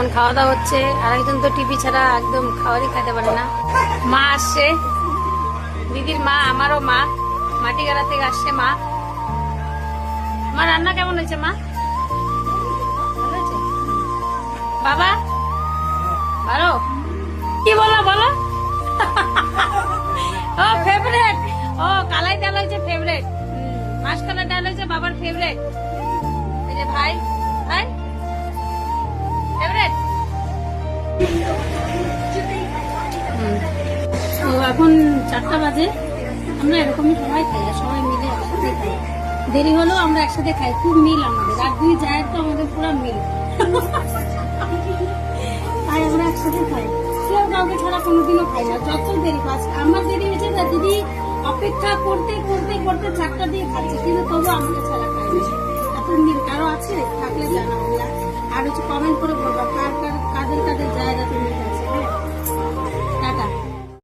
এখন খাওয়া দাওয়া হচ্ছে আর একজন তো টিভি ছাড়া একদম খাওয়ারই খেতে পারে না। মা আসছে। দিদির মা, আমারও মা। মাটি মাটিগাড়া থেকে আসছে মা। মা, রান্না কেমন হয়েছে মা? বাবা? ভালো? কি বলো বলো? ও ফেভারেট ও, কালাই ডাল হয়েছে ফেভারেট মাসকালা ডাল হয়েছে বাবার ফেভারেট এই যে ভাই। তো এখন চারটা বাজে। আমরা এরকমই সবাই খাই সবাই মিলে খাই। দেরি হলেও আমরা একসাথে খাই, খুব মিল আমাদের। আর দুই যায় তো আমাদের পুরো মিল। তাই আমরা একসাথে খাই। কেউ কাউকে ছাড়া কোনোদিনও খাই না, যত দেরি পাস। আমার দেরি হয়েছে না দিদি অপেক্ষা করতে করতে করতে চারটা দিয়ে খাচ্ছে, কিন্তু তবু আমাকে ছাড়া খাই না। এত মিল কারও আছে? থাকলে জানাব আর হচ্ছে কমেন্ট করে বলব।